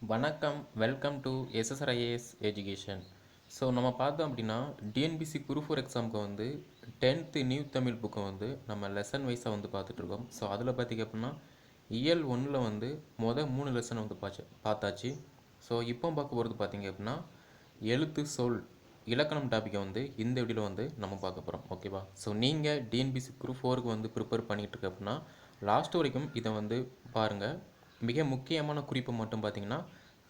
வணக்கம் welcome to SSR IAS education so நம்ம பார்த்தோம் அப்படின்னா டிஎன்பிசி குரூப் ஃபோர் எக்ஸாமுக்கு வந்து டென்த்து நியூ தமிழ் புக்கை வந்து நம்ம லெசன் வைஸாக வந்து பார்த்துட்ருக்கோம் ஸோ அதில் பார்த்திங்க அப்படின்னா இயல் ஒன்றில் வந்து மொதல் மூணு லெசன் வந்து பாச்சு பார்த்தாச்சு. ஸோ இப்போ பார்க்க போகிறது பார்த்திங்க அப்படின்னா எழுத்து சொல் இலக்கணம் டாப்பிக்கை வந்து இந்த வீடியோவில் வந்து நம்ம பார்க்க போகிறோம் ஓகேவா ஸோ நீங்கள் டிஎன்பிசி குரூப் ஃபோருக்கு வந்து ப்ரிப்பேர் பண்ணிகிட்டு இருக்க அப்படின்னா லாஸ்ட் வரைக்கும் இதை வந்து பாருங்கள் மிக முக்கியமான குறிப்பு மட்டும் பார்த்தீங்கன்னா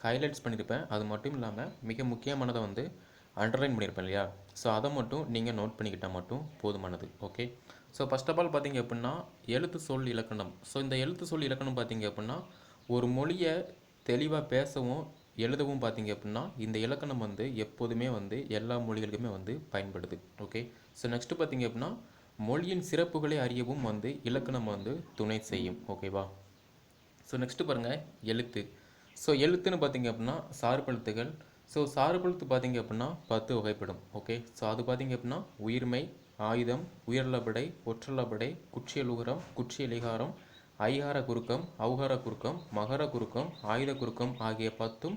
ஹைலைட்ஸ் பண்ணியிருப்பேன் அது மட்டும் இல்லாமல் மிக முக்கியமானதை வந்து அண்டர்லைன் பண்ணியிருப்பேன் இல்லையா? ஸோ அதை மட்டும் நீங்கள் நோட் பண்ணிக்கிட்டால் மட்டும் போதுமானது. Okay so first of all பார்த்தீங்க அப்படின்னா எழுத்து சொல் இலக்கணம். ஸோ இந்த எழுத்து சொல் இலக்கணம் பார்த்தீங்க அப்படின்னா ஒரு மொழியை தெளிவாக பேசவும் எழுதவும் பார்த்தீங்க அப்படின்னா இந்த இலக்கணம் வந்து எப்போதுமே வந்து எல்லா மொழிகளுக்குமே வந்து பயன்படுது. ஓகே ஸோ நெக்ஸ்ட்டு பார்த்தீங்க அப்படின்னா மொழியின் சிறப்புகளை அறியவும் வந்து இலக்கணம் வந்து துணை செய்யும். ஓகேவா ஸோ நெக்ஸ்ட்டு பாருங்கள் எழுத்து. ஸோ எழுத்துன்னு பார்த்தீங்க அப்படின்னா சார்பெழுத்துகள். ஸோ சார்பெழுத்து பார்த்தீங்க அப்படின்னா பத்து வகைப்படும். ஓகே ஸோ அது பார்த்தீங்க அப்படின்னா உயிர்மை ஆயுதம் உயர்லபடை ஒற்றலபடை குற்றியலுகரம் குற்றியலிகாரம் ஐகார குறுக்கம் ஔகார குறுக்கம் மகர குறுக்கம் ஆயுத குறுக்கம் ஆகிய பத்தும்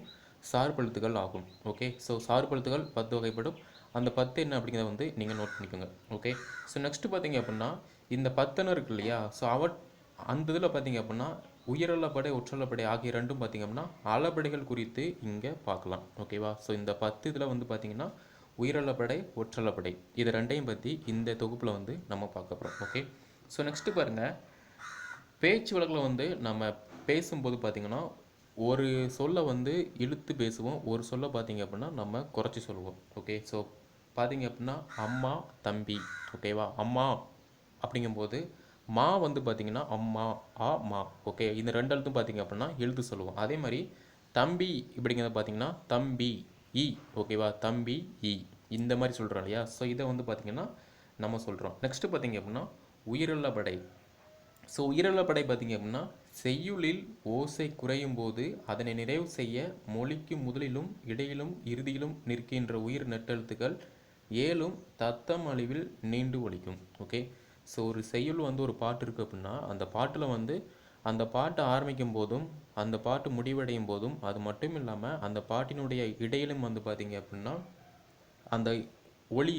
சார்பெழுத்துகள் ஆகும். ஓகே ஸோ சார்பெழுத்துகள் பத்து வகைப்படும். அந்த பத்து என்ன அப்படிங்கிறத வந்து நீங்கள் நோட் பண்ணிக்கோங்க. ஓகே ஸோ நெக்ஸ்ட்டு பார்த்தீங்க அப்படின்னா இந்த பத்துன்னு இருக்கு இல்லையா? ஸோ அவ அந்த இதில் பார்த்தீங்க அப்படின்னா உயரளப்படை ஒற்றளப்படை ஆகிய ரெண்டும் பார்த்தீங்க அப்படின்னா அளபடைகள் குறித்து இங்கே பார்க்கலாம். ஓகேவா ஸோ இந்த பத்து இதில் வந்து பார்த்தீங்கன்னா உயிரலப்படை ஒற்றலப்படை இது ரெண்டையும் பற்றி இந்த தொகுப்பில் வந்து நம்ம பார்க்க போகிறோம். ஓகே ஸோ நெக்ஸ்ட்டு பாருங்கள் பேச்சு வழக்கில் வந்து நம்ம பேசும்போது பார்த்திங்கன்னா ஒரு சொல்லை வந்து இழுத்து பேசுவோம். ஒரு சொல்லை பார்த்தீங்க அப்படின்னா நம்ம குறைச்சி சொல்லுவோம். ஓகே ஸோ பார்த்தீங்க அப்படின்னா அம்மா தம்பி. ஓகேவா அம்மா அப்படிங்கும்போது மா வந்து பார்த்திங்கன்னா அம்மா ஆ மா. ஓகே இந்த ரெண்டு எழுத்தும் பார்த்திங்க அப்படின்னா எழுத்து சொல்லுவோம். அதே மாதிரி தம்பி இப்படிங்கிறத பார்த்தீங்கன்னா தம்பி இ. ஓகேவா தம்பி இ. இந்த மாதிரி சொல்கிறோம் இல்லையா? ஸோ இதை வந்து பார்த்திங்கன்னா நம்ம சொல்கிறோம் நெக்ஸ்ட்டு பார்த்திங்க அப்படின்னா உயிருள்ள படை. ஸோ உயிருள்ள படை பார்த்தீங்க அப்படின்னா செய்யுளில் ஓசை குறையும் போது அதனை நிறைவு செய்ய மொழிக்கு முதலிலும் இடையிலும் இறுதியிலும் நிற்கின்ற உயிர் நெட்டெழுத்துக்கள் ஏழும் தத்தம் அழிவில் நீண்டு ஒழிக்கும் ஓகே ஸோ ஒரு செய்யுள் வந்து ஒரு பாட்டு இருக்குது அப்படின்னா அந்த பாட்டில் வந்து அந்த பாட்டு ஆரம்பிக்கும் போதும் அந்த பாட்டு முடிவடையும் போதும் அது மட்டும் இல்லாமல் அந்த பாட்டினுடைய இடையிலும் வந்து பார்த்தீங்க அப்படின்னா அந்த ஒளி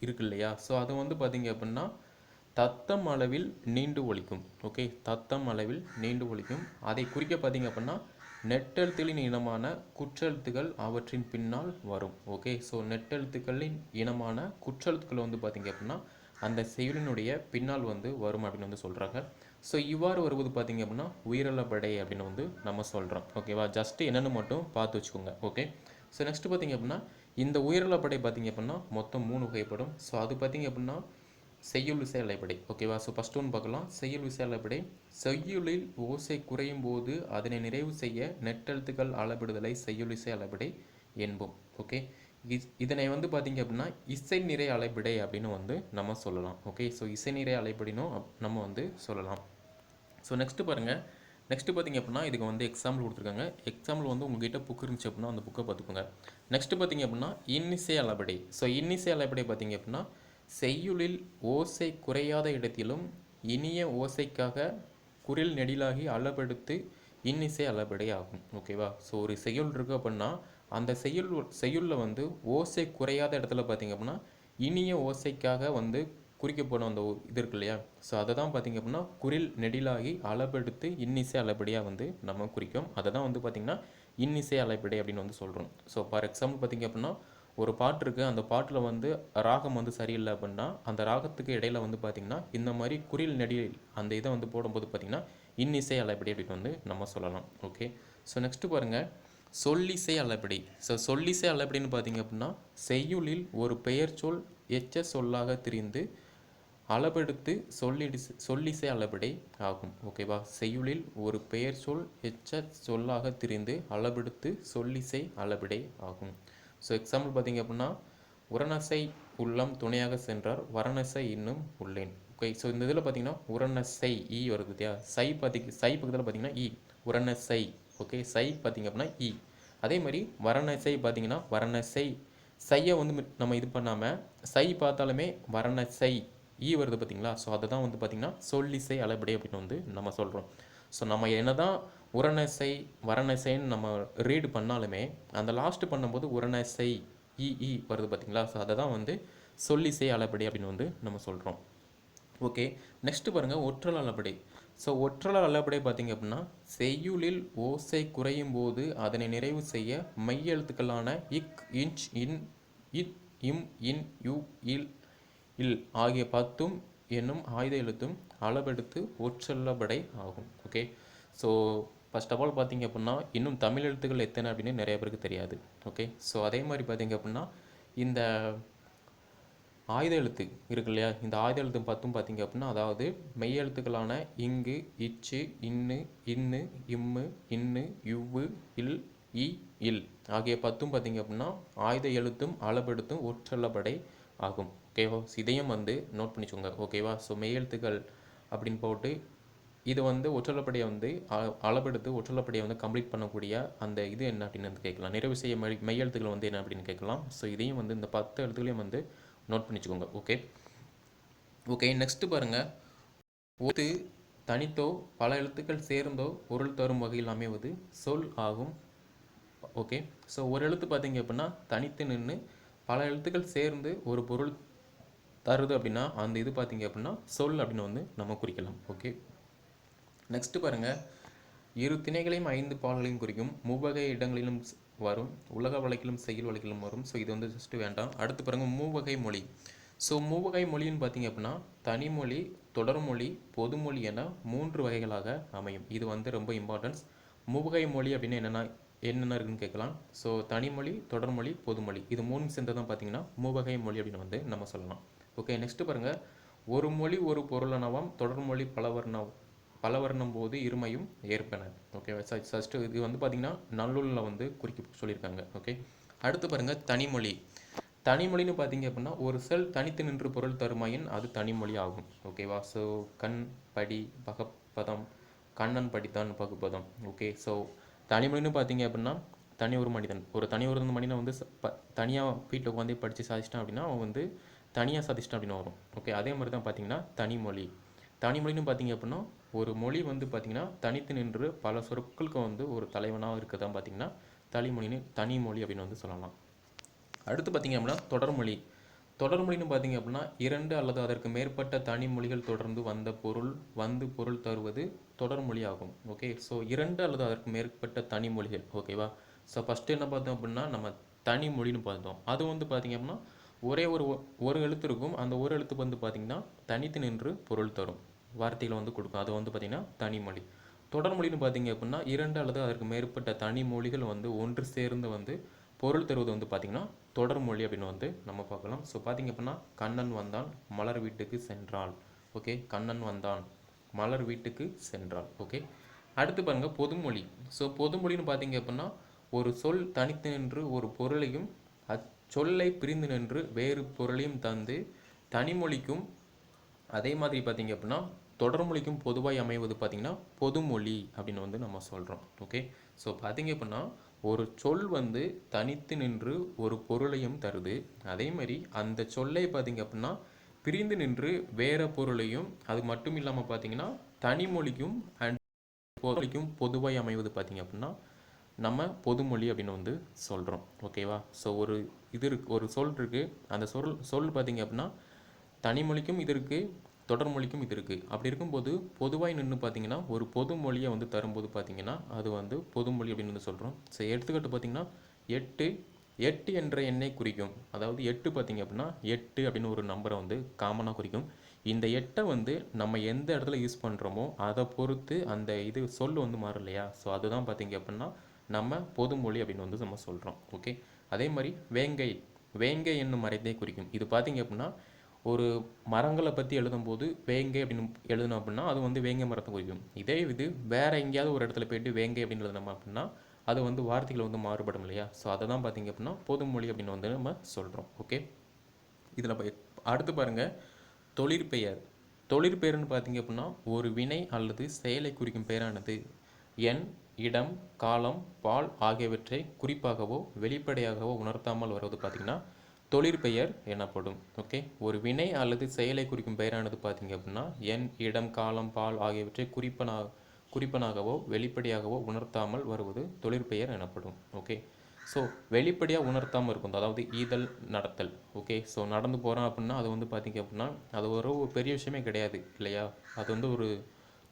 இருக்கு இல்லையா? ஸோ அதை வந்து பார்த்திங்க அப்படின்னா தத்தம் அளவில் நீண்டு ஒழிக்கும் ஓகே தத்தம் அளவில் நீண்டு ஒழிக்கும் அதை குறிக்க பார்த்தீங்க அப்படின்னா நெட்டெழுத்துகளின் இனமான குற்றெழுத்துகள் அவற்றின் பின்னால் வரும். ஓகே ஸோ நெட்டெழுத்துக்களின் இனமான குற்றெழுத்துக்கள் வந்து பார்த்திங்க அப்படின்னா அந்த செயலினுடைய பின்னால் வந்து வரும் அப்படின்னு வந்து சொல்கிறாங்க ஸோ இவ்வாறு வருவது பார்த்தீங்க அப்படின்னா உயிரிழப்படை அப்படின்னு வந்து நம்ம சொல்கிறோம் ஓகேவா ஜஸ்ட் என்னென்னு மட்டும் பார்த்து வச்சுக்கோங்க. ஓகே ஸோ நெக்ஸ்ட் பார்த்திங்க அப்படின்னா இந்த உயிரிழப்படை பார்த்தீங்க அப்படின்னா மொத்தம் மூணு வகைப்படும். ஸோ அது பார்த்தீங்க அப்படின்னா செய்யுள் விசை அலைப்படை ஓகேவா ஸோ ஃபஸ்ட் ஒன்று பார்க்கலாம். செய்யுள் விசை அலைப்படை செய்யுளில் ஓசை குறையும் போது அதனை நிறைவு செய்ய நெட்டெழுத்துக்கள் அளவிடுதலை செய்யுள் விசை அலைப்படை என்போம். ஓகே இதனை வந்து பார்த்திங்க அப்படின்னா இசை நிறை அலைப்படை அப்படின்னு வந்து நம்ம சொல்லலாம். ஓகே ஸோ இசை நிறை அலைபடினும் நம்ம வந்து சொல்லலாம். ஸோ நெக்ஸ்ட்டு பாருங்கள் நெக்ஸ்ட்டு பார்த்திங்க அப்படின்னா இதுக்கு வந்து எக்ஸாம்பிள் கொடுத்துருக்காங்க. எக்ஸாம்பிள் வந்து உங்ககிட்ட புக் இருந்துச்சு அப்படின்னா அந்த புக்கை பார்த்துக்கோங்க நெக்ஸ்ட்டு பார்த்திங்க அப்படின்னா இன்னிசை அளபடை ஸோ இன்னிசை அலைபடை பார்த்திங்க அப்படின்னா செய்யுளில் ஓசை குறையாத இடத்திலும் இனிய ஓசைக்காக குரில் நெடிலாகி அளபெடுத்து இன்னிசை அளபடை ஆகும். ஓகேவா ஸோ ஒரு செய்யுள் இருக்குது அப்படின்னா அந்த செய்யுள் செய்யுளில் வந்து ஓசை குறையாத இடத்துல பார்த்திங்க அப்படின்னா இனிய ஓசைக்காக வந்து குறிக்கப்படும் அந்த இது இருக்கு இல்லையா? ஸோ அதை தான் பார்த்திங்க அப்படின்னா குரில் நெடிலாகி அளபெடுத்து இன்னிசை அளபடியாக வந்து நம்ம குறிக்கும். அதை தான் வந்து பார்த்திங்கன்னா இன்னிசை அளபடி அப்படின்னு வந்து சொல்கிறோம் ஸோ ஃபார் எக்ஸாம்பிள் பார்த்திங்க அப்படின்னா ஒரு பாட்டு இருக்குது அந்த பாட்டில் வந்து ராகம் வந்து சரியில்லை அப்படின்னா அந்த ராகத்துக்கு இடையில வந்து பார்த்திங்கன்னா இந்த மாதிரி குரில் நெடில் அந்த இதை வந்து போடும்போது பார்த்திங்கன்னா இன்னிசை அளபடி அப்படின்னு வந்து நம்ம சொல்லலாம். ஓகே ஸோ நெக்ஸ்ட்டு பாருங்கள் சொல்லிசை அளபடி. ஸோ சொல்லிசை அளபடின்னு பார்த்தீங்க அப்படின்னா செய்யுளில் ஒரு பெயர் சொல் எச்ச சொல்லாக திரிந்து அளபெடுத்து சொல்லிடி சொல்லிசை அளபடி ஆகும். ஓகேவா செய்யுளில் ஒரு பெயர் சொல் எச்ச சொல்லாக திரிந்து அளபெடுத்து சொல்லிசை அளபடி ஆகும். ஸோ எக்ஸாம்பிள் பார்த்தீங்க அப்படின்னா உரணசை உள்ளம் துணையாக சென்றார் வரணசை இன்னும் உள்ளேன். ஓகே ஸோ இந்த இதில் பார்த்தீங்கன்னா உரணசை ஈ வருது இல்லையா சை பார்த்தி சை பக்கத்தில் பார்த்தீங்கன்னா இ e. உரணசை. ஓகே சை பார்த்திங்க அப்படின்னா இ. அதே மாதிரி வரணசை பார்த்தீங்கன்னா வரணசை. சையை வந்து நம்ம இது பண்ணாமல் சை பார்த்தாலுமே வரணசை ஈ வருது பார்த்திங்களா? ஸோ அதை தான் வந்து பார்த்திங்கன்னா சொல்லிசை அளபடி அப்படின்னு வந்து நம்ம சொல்கிறோம் ஸோ நம்ம என்ன தான் உரணசை வரணசைன்னு நம்ம ரீடு பண்ணாலுமே அந்த லாஸ்ட்டு பண்ணும்போது உரணசை இ இ வருது பார்த்தீங்களா? ஸோ அதை தான் வந்து சொல்லிசை அளபடி அப்படின்னு வந்து நம்ம சொல்கிறோம் ஓகே நெக்ஸ்ட்டு பாருங்கள் ஒற்றல் அளபடி. ஸோ ஒற்றலர் அளபடி பார்த்தீங்க அப்படின்னா செய்யுளில் ஓசை குறையும் போது அதனை நிறைவு செய்ய மைய எழுத்துக்களான இக் இன்ச் இன் இத் இம் இன் யு இல் இல் ஆகிய பத்தும் என்னும் ஆயுத எழுத்தும் அளவெடுத்து ஒற்றல்லபடை ஆகும். Okay so first of all பார்த்தீங்க அப்படின்னா இன்னும் தமிழ் எழுத்துக்கள் எத்தனை அப்படின்னு நிறைய பேருக்கு தெரியாது. ஓகே ஸோ அதே மாதிரி பார்த்தீங்க அப்படின்னா இந்த ஆயுத எழுத்து இருக்கு இல்லையா? இந்த ஆயுத எழுத்து பத்தும் பார்த்தீங்க அப்படின்னா அதாவது மெய் எழுத்துக்களான இங்கு இச்சு இன்னு இன்னு இம்மு இன்னு இவ்வு இல் இ இல் ஆகிய பத்தும் பார்த்தீங்க அப்படின்னா ஆயுத எழுத்தும் அளபெடுத்தும் ஒற்றல்லபடை ஆகும். ஓகேவா இதையும் வந்து நோட் பண்ணிக்கோங்க. ஓகேவா ஸோ மெய் எழுத்துக்கள் அப்படின்னு போட்டு இது வந்து ஒற்றலப்படையை வந்து அ- அளவெடுத்து ஒற்றலப்படையை வந்து கம்ப்ளீட் பண்ணக்கூடிய அந்த இது என்ன அப்படின்னு வந்து கேட்கலாம். நிறைவு செய்ய மெய் மெய் எழுத்துக்கள் வந்து என்ன அப்படின்னு கேட்கலாம். ஸோ இதையும் வந்து இந்த பத்து எழுத்துக்களையும் வந்து நோட் பண்ணிச்சுக்கோங்க. ஓகே ஓகே நெக்ஸ்ட்டு பாருங்கள் ஒத்து தனித்தோ பல எழுத்துக்கள் சேர்ந்தோ பொருள் தரும் வகையில் அமைவது சொல் ஆகும். ஓகே ஸோ ஒரு எழுத்து பார்த்தீங்க அப்படின்னா தனித்து நின்று பல எழுத்துக்கள் சேர்ந்து ஒரு பொருள் தருது அப்படின்னா அந்த இது பார்த்தீங்க அப்படின்னா சொல் அப்படின்னு வந்து நம்ம குறிக்கலாம். ஓகே நெக்ஸ்ட்டு பாருங்கள் இரு திணைகளையும் ஐந்து பால்களையும் குறிக்கும். மூவகை இடங்களிலும் வரும். உலக வழக்கிலும் செயல் வழக்கிலும் வரும். ஸோ இது வந்து ஜஸ்ட் வேண்டாம். அடுத்து பாருங்க மூவகை மொழி. ஸோ மூவகை மொழின்னு பார்த்தீங்க அப்படின்னா தனிமொழி தொடர்மொழி பொதுமொழி என மூன்று வகைகளாக அமையும். இது வந்து ரொம்ப இம்பார்ட்டன்ஸ் மூவகை மொழி அப்படின்னு என்னென்ன என்னென்ன இருக்குன்னு கேட்கலாம். ஸோ தனிமொழி தொடர்மொழி பொதுமொழி இது மூணு சேர்ந்து தான் பார்த்தீங்கன்னா மூவகை மொழி அப்படின்னு வந்து நம்ம சொல்லலாம். ஓகே நெக்ஸ்ட் பாருங்க. ஒரு மொழி ஒரு பொருளனவம் தொடர்மொழி பலவர்ணம் பலவர்ணம் போது இருமையும் ஏற்பன. ஓகேவா சஸ்ட்டு இது வந்து பார்த்தீங்கன்னா நல்லூரில் வந்து குறிக்க சொல்லியிருக்காங்க. ஓகே அடுத்து பாருங்க தனிமொழி. தனிமொழின்னு பார்த்தீங்க அப்படின்னா ஒரு செல் தனித்து நின்று பொருள் தருமையின் அது தனிமொழி ஆகும். ஓகேவா ஸோ கண் படி பகப்பதம் கண்ணன் படித்தான் பகுப்பதம். ஓகே ஸோ தனிமொழின்னு பார்த்தீங்க அப்படின்னா தனி ஒரு மனிதன். ஒரு தனி ஒரு மனிதன் வந்து ப தனியாக வீட்டில் உட்காந்து படித்து சாதிச்சிட்டான் அப்படின்னா அவன் வந்து தனியாக சாதிச்சிட்டான் அப்படின்னு வரும் ஓகே அதே மாதிரி தான் பார்த்தீங்கன்னா தனிமொழி. தனிமொழின்னு பார்த்தீங்க அப்படின்னா ஒரு மொழி வந்து பார்த்திங்கன்னா தனித்து நின்று பல சொற்களுக்கு வந்து ஒரு தலைவனாக இருக்கதான் பார்த்தீங்கன்னா தனிமொழின்னு தனிமொழி அப்படின்னு வந்து சொல்லலாம். அடுத்து பார்த்திங்க அப்படின்னா தொடர்மொழி தொடர்மொழின்னு பார்த்தீங்க அப்படின்னா இரண்டு அல்லது அதற்கு மேற்பட்ட தனி மொழிகள் தொடர்ந்து வந்த பொருள் வந்து பொருள் தருவது தொடர்மொழி ஆகும். ஓகே ஸோ இரண்டு அல்லது அதற்கு மேற்பட்ட தனி மொழிகள். ஓகேவா ஸோ ஃபஸ்ட்டு என்ன பார்த்தோம் அப்படின்னா நம்ம தனி மொழின்னு பார்த்தோம். அது வந்து பார்த்திங்க அப்படின்னா ஒரே ஒரு ஒ- ஒரு எழுத்து இருக்கும். அந்த ஒரு எழுத்து வந்து பார்த்திங்கன்னா தனித்து நின்று பொருள் தரும். வார்த்தைகளை வந்து கொடுக்கும். அது வந்து பார்த்தீங்கன்னா தனிமொழி தொடர்மொழின்னு பார்த்தீங்க அப்படின்னா இரண்டு அல்லது அதற்கு மேற்பட்ட தனி மொழிகள் வந்து ஒன்று சேர்ந்து வந்து பொருள் தருவது வந்து பார்த்திங்கன்னா தொடர்மொழி அப்படின்னு வந்து நம்ம பார்க்கலாம். ஸோ பார்த்தீங்க அப்படின்னா கண்ணன் வந்தான் மலர் வீட்டுக்கு சென்றாள். ஓகே கண்ணன் வந்தான் மலர் வீட்டுக்கு சென்றாள். ஓகே அடுத்து பாருங்கள் பொதுமொழி. ஸோ பொதுமொழின்னு பார்த்தீங்க அப்படின்னா ஒரு சொல் தனித்து நின்று ஒரு பொருளையும் சொல்லை பிரிந்து நின்று வேறு பொருளையும் தந்து தனிமொழிக்கும் அதே மாதிரி பார்த்தீங்க அப்படின்னா தொடர்மொழிக்கும் பொதுவாய் அமைவது பார்த்தீங்கன்னா பொதுமொழி அப்படின்னு வந்து நம்ம சொல்கிறோம் ஓகே ஸோ பார்த்தீங்க அப்படின்னா ஒரு சொல் வந்து தனித்து நின்று ஒரு பொருளையும் தருது. அதே மாதிரி அந்த சொல்லை பார்த்தீங்க அப்படின்னா பிரிந்து நின்று வேற பொருளையும் அது மட்டும் இல்லாமல் பார்த்தீங்கன்னா தனிமொழிக்கும் அண்ட் பொருளைக்கும் பொதுவாய் அமைவது பார்த்திங்க அப்படின்னா நம்ம பொதுமொழி அப்படின்னு வந்து சொல்கிறோம் ஓகேவா ஸோ ஒரு இது இருக்கு ஒரு சொல் இருக்குது அந்த சொல் சொல் பார்த்திங்க அப்படின்னா தனிமொழிக்கும் இது இருக்குது தொடர்மொழிக்கும் இது இருக்குது அப்படி இருக்கும்போது பொதுவாக நின்று பார்த்தீங்கன்னா ஒரு பொதுமொழியை வந்து தரும்போது பார்த்தீங்கன்னா அது வந்து பொதுமொழி அப்படின்னு வந்து சொல்கிறோம் ஸோ எடுத்துக்கிட்டு பார்த்தீங்கன்னா எட்டு எட்டு என்ற எண்ணை குறிக்கும். அதாவது எட்டு பார்த்தீங்க அப்படின்னா எட்டு அப்படின்னு ஒரு நம்பரை வந்து காமனாக குறிக்கும். இந்த எட்டை வந்து நம்ம எந்த இடத்துல யூஸ் பண்ணுறோமோ அதை பொறுத்து அந்த இது சொல் வந்து மாறும் இல்லையா? ஸோ அதுதான் பார்த்திங்க அப்படின்னா நம்ம பொதுமொழி அப்படின்னு வந்து நம்ம சொல்கிறோம் ஓகே அதே மாதிரி வேங்கை வேங்கை என்னும் மரத்தை குறிக்கும். இது பார்த்தீங்க அப்படின்னா ஒரு மரங்களை பற்றி எழுதும்போது வேங்கை அப்படின்னு எழுதணும் அப்படின்னா அது வந்து வேங்கை மரத்தை குறிக்கும். இதே இது வேறு எங்கேயாவது ஒரு இடத்துல போயிட்டு வேங்கை அப்படின்னு எழுதணும் அப்படின்னா அது வந்து வார்த்தைகள் வந்து மாறுபடும் இல்லையா? ஸோ அதை தான் பார்த்தீங்க அப்படின்னா பொதுமொழி அப்படின்னு வந்து நம்ம சொல்கிறோம் ஓகே இதில் அடுத்து பாருங்கள் தொழிற்பெயர் தொழிற்பெயர்னு பார்த்தீங்க அப்படின்னா ஒரு வினை அல்லது செயலை குறிக்கும் பெயரானது. எண் இடம் காலம் பால் ஆகியவற்றை குறிப்பாகவோ வெளிப்படையாகவோ உணர்த்தாமல் வருவது பார்த்தீங்கன்னா தொழிற்பெயர் எனப்படும். ஓகே ஒரு வினை அல்லது செயலை குறிக்கும் பெயரானது பார்த்திங்க அப்படின்னா எண் இடம் காலம் பால் ஆகியவற்றை குறிப்பனா குறிப்பனாகவோ வெளிப்படையாகவோ உணர்த்தாமல் வருவது தொழிற்பெயர் எனப்படும். ஓகே ஸோ வெளிப்படையாக உணர்த்தாமல் இருக்கும். அதாவது ஈதல் நடத்தல். ஓகே ஸோ நடந்து போகிறோம் அப்படின்னா அது வந்து பார்த்திங்க அப்படின்னா அது ஒரு ஒரு பெரிய விஷயமே கிடையாது இல்லையா? அது வந்து ஒரு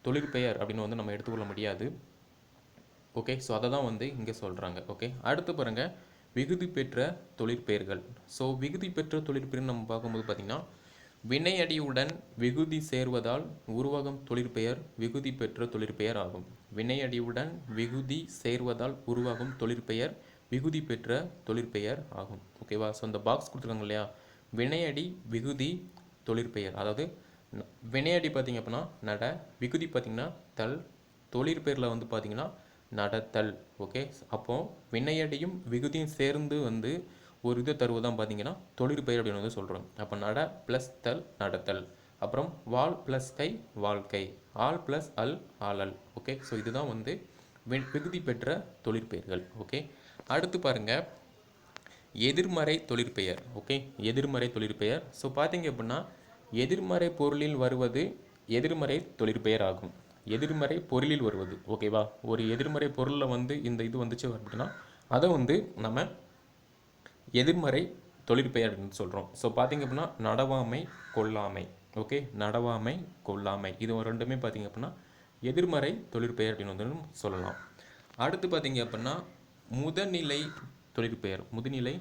தொழிற்பெயர் அப்படின்னு வந்து நம்ம எடுத்துக்கொள்ள முடியாது. ஓகே ஸோ அதை தான் வந்து இங்கே சொல்கிறாங்க ஓகே அடுத்து பாருங்கள் விகுதி பெற்ற தொழிற்பெயர்கள் ஸோ விகுதி பெற்ற தொழிற்பெயர் நம்ம பார்க்கும்போது பார்த்திங்கன்னா வினையடியுடன் விகுதி சேர்வதால் உருவகம் தொழிற்பெயர் விகுதி பெற்ற தொழிற்பெயர் ஆகும். வினையடியுடன் விகுதி சேர்வதால் உருவாகும் தொழிற்பெயர் விகுதி பெற்ற தொழிற்பெயர் ஆகும். ஓகேவா ஸோ இந்த பாக்ஸ் கொடுத்துருக்காங்க இல்லையா? வினையடி விகுதி தொழிற்பெயர் அதாவது வினையடி பார்த்திங்க அப்படின்னா நட விகுதி பார்த்தீங்கன்னா தல் தொழிற்பெயரில் வந்து பார்த்திங்கன்னா நடத்தல் ஓகே அப்போது வினையடியும் விகுதியும் சேர்ந்து வந்து ஒரு இது தருவதான் பார்த்தீங்கன்னா தொழிற்பெயர் அப்படின்னு வந்து சொல்கிறோம் அப்போ நட ப்ளஸ் தல் நடத்தல். அப்புறம் வால் ப்ளஸ் கை வாழ்க்கை ஆல் ப்ளஸ் அல் ஆலல் ஓகே ஸோ இதுதான் வந்து விகுதி பெற்ற தொழிற்பெயர்கள் ஓகே அடுத்து பாருங்கள் எதிர்மறை தொழிற்பெயர் ஓகே எதிர்மறை தொழிற்பெயர் ஸோ பார்த்தீங்க அப்படின்னா எதிர்மறை பொருளில் வருவது எதிர்மறை தொழிற்பெயர் ஆகும். எதிர்மறை பொருளில் வருவது ஓகேவா ஒரு எதிர்மறை பொருளில் வந்து இந்த இது வந்துச்சு அப்படின்னா அதை வந்து நம்ம எதிர்மறை தொழிற்பெயர் அப்படின்னு சொல்கிறோம் ஸோ பார்த்திங்க அப்படின்னா நடவாமை கொல்லாமை ஓகே நடவாமை கொல்லாமை இது ரெண்டுமே பார்த்தீங்க அப்படின்னா எதிர்மறை தொழிற்பெயர் அப்படின்னு வந்து சொல்லலாம். அடுத்து பார்த்திங்க அப்படின்னா முதநிலை தொழிற்பெயர் முதுநிலை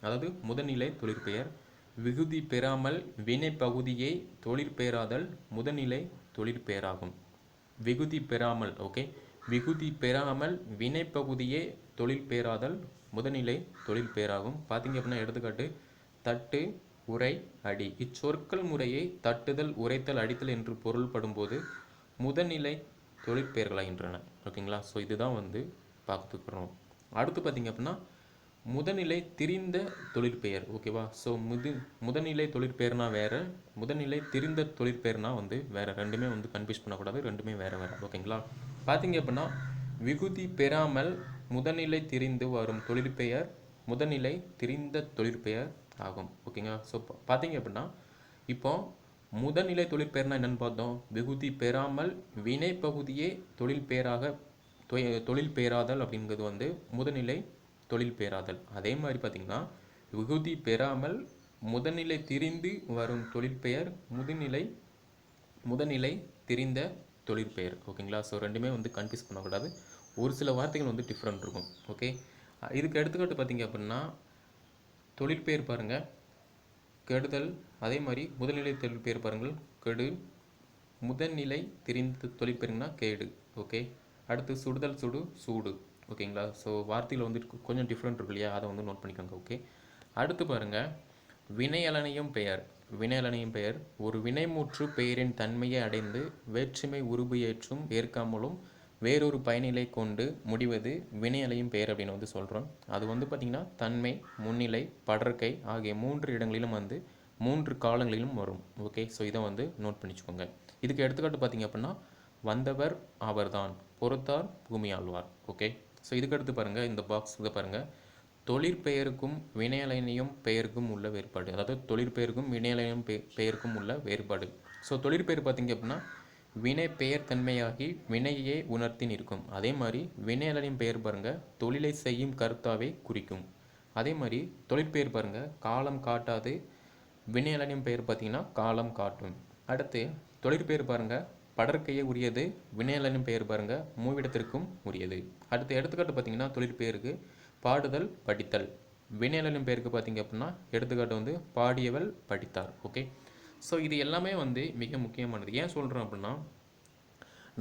அதாவது முதநிலை தொழிற்பெயர். விகுதி பெறாமல் வினை பகுதியை தொழிற்பெயராதல் முதநிலை தொழிற்பெயராகும். விகுதி பெறாமல் ஓகே விகுதி பெறாமல் வினைப்பகுதியே தொழில் பேராதல் முதநிலை தொழில் பேராகும். பார்த்தீங்க அப்படின்னா எடுத்துக்காட்டு தட்டு உரை அடி. இச்சொற்கள் முறையே தட்டுதல் உரைத்தல் அடித்தல் என்று பொருள்படும்போது முதநிலை தொழிற்பெயர்களாகின்றன ஓகேங்களா ஸோ இதுதான் வந்து பார்த்துக்கிறோம். அடுத்து பார்த்தீங்க அப்படின்னா முதநிலை திரிந்த தொழிற்பெயர் ஓகேவா ஸோ முது முதநிலை தொழிற்பெயர்னா வேறு முதநிலை திரிந்த தொழிற்பெயர்னா வந்து வேறு. ரெண்டுமே வந்து கன்ஃபியூஸ் பண்ணக்கூடாது ரெண்டுமே வேறு வேறு. ஓகேங்களா பார்த்தீங்க அப்படின்னா விகுதி பெறாமல் முதநிலை திரிந்து வரும் தொழிற்பெயர் முதநிலை திரிந்த தொழிற்பெயர் ஆகும். ஓகேங்களா ஸோ பார்த்தீங்க அப்படின்னா இப்போ முதநிலை தொழிற்பெயர்னா என்னென்னு பார்த்தோம். விகுதி பெறாமல் வினை பகுதியே தொழில் பெயராக தொழில் பெயராதல் அப்படிங்கிறது வந்து முதநிலை தொழில் பெறாதல் அதே மாதிரி பார்த்தீங்கன்னா விகுதி பெறாமல் முதநிலை திரிந்து வரும் தொழிற்பெயர் முதுநிலை முதநிலை திரிந்த தொழிற்பெயர் ஓகேங்களா? ஸோ ரெண்டுமே வந்து கன்ஃபியூஸ் பண்ணக்கூடாது. ஒரு சில வார்த்தைகள் வந்து டிஃப்ரெண்ட் இருக்கும். ஓகே? இதுக்கு எடுத்துக்காட்டு பார்த்தீங்க அப்படின்னா தொழிற்பெயர் பாருங்கள் கெடுதல். அதே மாதிரி முதல்நிலை தொழிற்பெயர் பாருங்கள். கெடு. முதல்நிலை தெரிந்த தொழிற்பெயர்னா கேடு. ஓகே? அடுத்து சுடுதல் சுடு சூடு. ஓகேங்களா? ஸோ வார்த்தையில் வந்து கொஞ்சம் டிஃப்ரெண்ட் இருக்கு இல்லையா? அதை வந்து நோட் பண்ணிக்கோங்க ஓகே அடுத்து பாருங்க. வினையலனையும் பெயர். வினையலனையும் பெயர். ஒரு வினைமூற்று பெயரின் தன்மையை அடைந்து வேற்றுமை உருபு ஏற்காமலும் வேறொரு பயனிலை கொண்டு முடிவது வினையலையும் பெயர் அப்படின்னு வந்து சொல்கிறோம் அது வந்து பார்த்திங்கன்னா தன்மை முன்னிலை படற்கை ஆகிய மூன்று இடங்களிலும் வந்து மூன்று காலங்களிலும் வரும். ஓகே ஸோ இதை வந்து நோட் பண்ணிச்சுக்கோங்க. இதுக்கு எடுத்துக்காட்டு பார்த்திங்க அப்படின்னா வந்தவர் அவர்தான் பொறுத்தார் பூமி ஆழ்வார் ஓகே ஸோ இதுக்கடுத்து பாருங்கள் இந்த பாக்ஸ் இதை பாருங்கள் தொழிற்பெயருக்கும் வினையலைனையும் பெயருக்கும் உள்ள வேறுபாடு. அதாவது தொழிற்பெயருக்கும் வினையலையும் பெ பெயருக்கும் உள்ள வேறுபாடு. ஸோ தொழிற்பெயர் பார்த்தீங்க அப்படின்னா வினை பெயர் தன்மையாகி வினையே உணர்த்தி நிற்கும். அதே மாதிரி வினையலையும் பெயர் பாருங்கள் தொழிலை செய்யும் கருத்தாவே குறிக்கும். அதே மாதிரி தொழிற்பெயர் பாருங்கள் காலம் காட்டாது. வினையலையும் பெயர் பார்த்தீங்கன்னா காலம் காட்டும். அடுத்து தொழிற்பெயர் பாருங்க படற்கையே உரியது. வினையலனின் பெயர் பாருங்கள் மூவிடத்திற்கும் உரியது. அடுத்த எடுத்துக்காட்டு பார்த்தீங்கன்னா தொழிற்பெயருக்கு பாடுதல் படித்தல். வினையலனின் பெயருக்கு பார்த்தீங்க அப்படின்னா எடுத்துக்காட்டு வந்து பாடியவள் படித்தார் ஓகே? ஸோ இது எல்லாமே வந்து மிக முக்கியமானது. ஏன் சொல்கிறோம் அப்படின்னா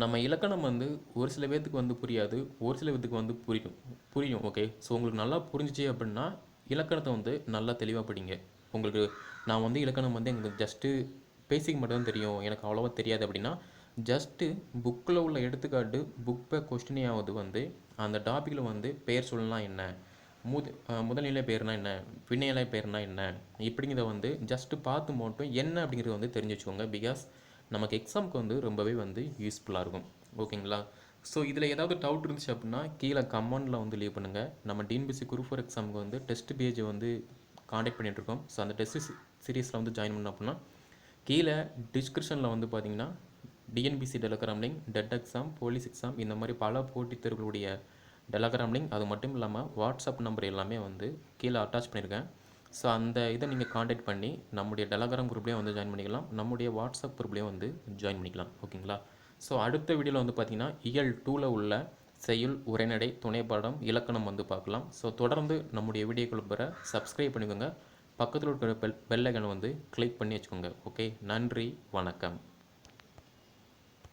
நம்ம இலக்கணம் வந்து ஒரு சில பேர்த்துக்கு வந்து புரியாது ஒரு சில பேர்த்துக்கு வந்து புரியும் புரியும் ஓகே? ஸோ உங்களுக்கு நல்லா புரிஞ்சிச்சு அப்படின்னா இலக்கணத்தை வந்து நல்லா தெளிவாக படிங்க. உங்களுக்கு நான் வந்து இலக்கணம் வந்து எனக்கு ஜஸ்ட்டு பேசிக் மட்டும் தெரியும். எனக்கு அவ்வளோவா தெரியாது அப்படின்னா ஜஸ்ட்டு புக்கில் உள்ள எடுத்துக்காட்டு புக் பே கொஸ்டினையாவது வந்து அந்த டாப்பிக்கில் வந்து பெயர் சொல்லலாம் என்ன? முத முதல்நிலை பேர்னா என்ன? வினைநிலை பேர்னா என்ன? இப்படிங்கிறத வந்து ஜஸ்ட்டு பார்த்து மட்டும் என்ன அப்படிங்கிறத வந்து தெரிஞ்சு வச்சுக்கோங்க. பிகாஸ் நமக்கு எக்ஸாமுக்கு வந்து ரொம்பவே வந்து யூஸ்ஃபுல்லாக இருக்கும். ஓகேங்களா? ஸோ இதில் ஏதாவது டவுட் இருந்துச்சு அப்படின்னா கீழே கமெண்டில் வந்து லீவ் பண்ணுங்கள் நம்ம டிஎன்பிசி குரூப் ஃபோர் எக்ஸாமுக்கு வந்து டெஸ்ட் பேஜை வந்து காண்டாக்ட் பண்ணிகிட்ருக்கோம் ஸோ அந்த டெஸ்ட் சீரீஸில் வந்து ஜாயின் பண்ண அப்படின்னா கீழே டிஸ்கிரிப்ஷனில் வந்து பார்த்திங்கன்னா TNPSC telegram link TET exam police exam இந்த மாதிரி பல போட்டித் தேர்வுகளுடைய டெலகிராம் லிங்க் அது மட்டும் இல்லாமல் வாட்ஸ்அப் நம்பர் எல்லாமே வந்து கீழே அட்டாச் பண்ணியிருக்கேன் ஸோ அந்த இதை நீங்கள் காண்டாக்ட் பண்ணி நம்முடைய டெலகிராம் குரூப்லேயும் வந்து ஜாயின் பண்ணிக்கலாம். நம்முடைய வாட்ஸ்அப் குரூப்லேயும் வந்து ஜாயின் பண்ணிக்கலாம். ஓகேங்களா ஸோ அடுத்த வீடியோவில் வந்து பார்த்தீங்கன்னா இயல் டூவில் உள்ள செய்யுள் உரைநடை துணைப்பாடம் இலக்கணம் வந்து பார்க்கலாம். ஸோ தொடர்ந்து நம்முடைய வீடியோக்கள் பெற சப்ஸ்கிரைப் பண்ணிக்கோங்க. பக்கத்தில் இருக்கிற பெல் பெல்லைக்கனை வந்து கிளிக் பண்ணி வச்சுக்கோங்க. ஓகே நன்றி வணக்கம்.